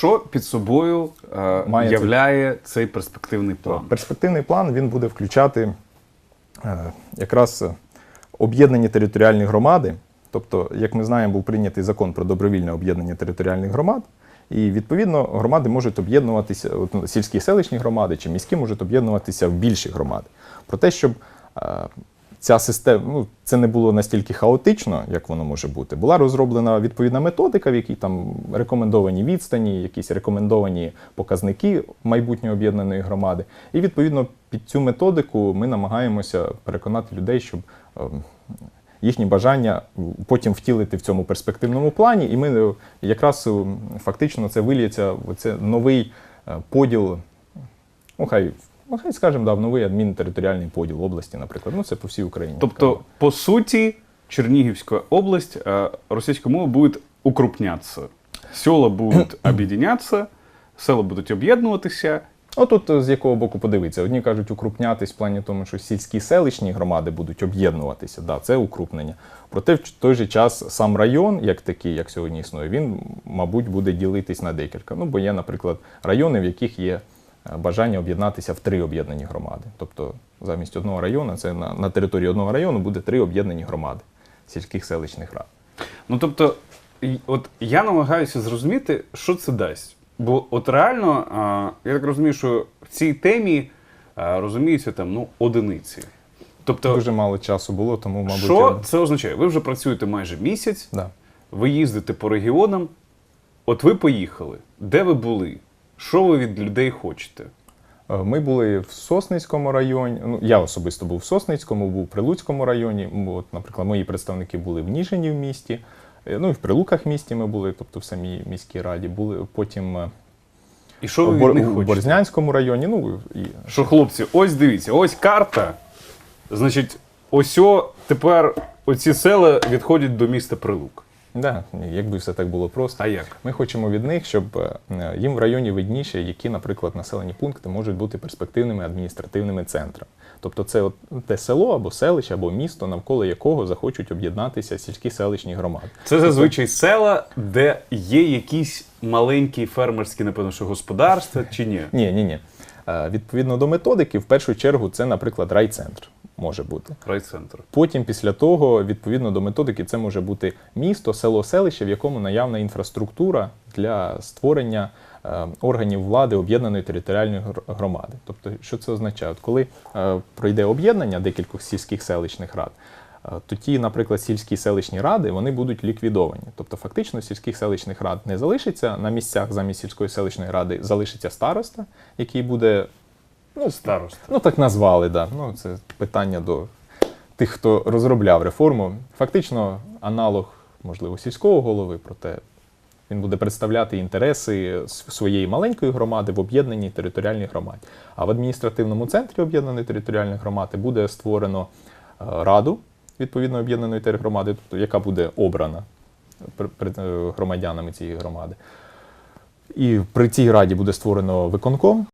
Що під собою е, Має являє цей перспективний план? Перспективний план він буде включати е, якраз об'єднані територіальні громади. Тобто, як ми знаємо, був прийнятий закон про добровільне об'єднання територіальних громад. І відповідно громади можуть об'єднуватися, ну, сільські селищні громади чи міські можуть об'єднуватися в більші громади. Про те, щоб е, ця система, ну, це не було настільки хаотично, як воно може бути. Була розроблена відповідна методика, в якій там рекомендовані відстані, якісь рекомендовані показники майбутньої об'єднаної громади. І відповідно під цю методику ми намагаємося переконати людей, щоб ем, їхні бажання потім втілити в цьому перспективному плані, і ми е, якраз е, фактично це виліється в це новий е, поділ. Ну, хай, ну, хай скажемо, да, в новий адмінтериторіальний поділ області, наприклад. Ну, це по всій Україні. Тобто, по суті, Чернігівська область э, російською мовою буде укрупнятися. Села будуть об'єднятися, села будуть об'єднуватися. Отут е, з якого боку подивитися. Одні кажуть укрупнятись в плані тому, що сільські селищні громади будуть об'єднуватися. Да, це укрупнення. Проте в той же час сам район, як такий, як сьогодні існує, він, мабуть, буде ділитись на декілька. Ну, бо є, наприклад, райони, в яких є е, бажання об'єднатися в три об'єднані громади. Тобто замість одного району, це на, на території одного району буде три об'єднані громади сільських селищних рад. Ну тобто, от я намагаюся зрозуміти, що це дасть. Бо от реально, а, я так розумію, що в цій темі а, розуміються там ну, одиниці. Тобто, Дуже мало часу було, тому, мабуть, що я- це означає? Ви вже працюєте майже місяць, да. ви їздите по регіонам. От ви поїхали. Де ви були? Що ви від людей хочете? Е, Ми були в Сосницькому районі. Ну, я особисто був в Сосницькому, був в Прилуцькому районі. От, наприклад, мої представники були в Ніжині в місті. Е, Ну і в Прилуках місті ми були, тобто в самій міській раді. Були потім е, І що ви в від них хочете? Борзнянському районі. Ну і Що, хлопці, ось дивіться, ось карта. Значить, ось о, тепер оці села відходять до міста Прилук. Да, якби все так було просто. А як? Ми хочемо від них, щоб е, їм в районі видніше, які, наприклад, населені пункти можуть бути перспективними адміністративними центрами. Тобто, це от те село або селище, або місто, навколо якого захочуть об'єднатися сільські селищні громади. Це зазвичай села, де є якісь маленькі фермерські, напевно, що господарства чи ні? Ні, ні, ні. Е, Відповідно до методики, в першу чергу, це, наприклад, райцентр може бути. Райцентр. Потім, після того, відповідно до методики, це може бути місто, село, селище, в якому наявна інфраструктура для створення е, органів влади об'єднаної територіальної громади. Тобто, що це означає? От коли е, пройде об'єднання декількох сільських селищних рад, е, то ті, наприклад, сільські селищні ради вони будуть ліквідовані. Тобто, фактично, сільських селищних рад не залишиться на місцях замість сільської селищної ради залишиться староста, який буде ну, Староста. Ну, так назвали, да. Ну, це питання до тих, хто розробляв реформу. Фактично, аналог, можливо, сільського голови, проте він буде представляти інтереси своєї маленької громади в об'єднаній територіальній громаді. А в адміністративному центрі об'єднаної територіальної громади буде створено е, раду відповідно об'єднаної тергромади, тобто яка буде обрана е, громадянами цієї громади. І при цій раді буде створено виконком,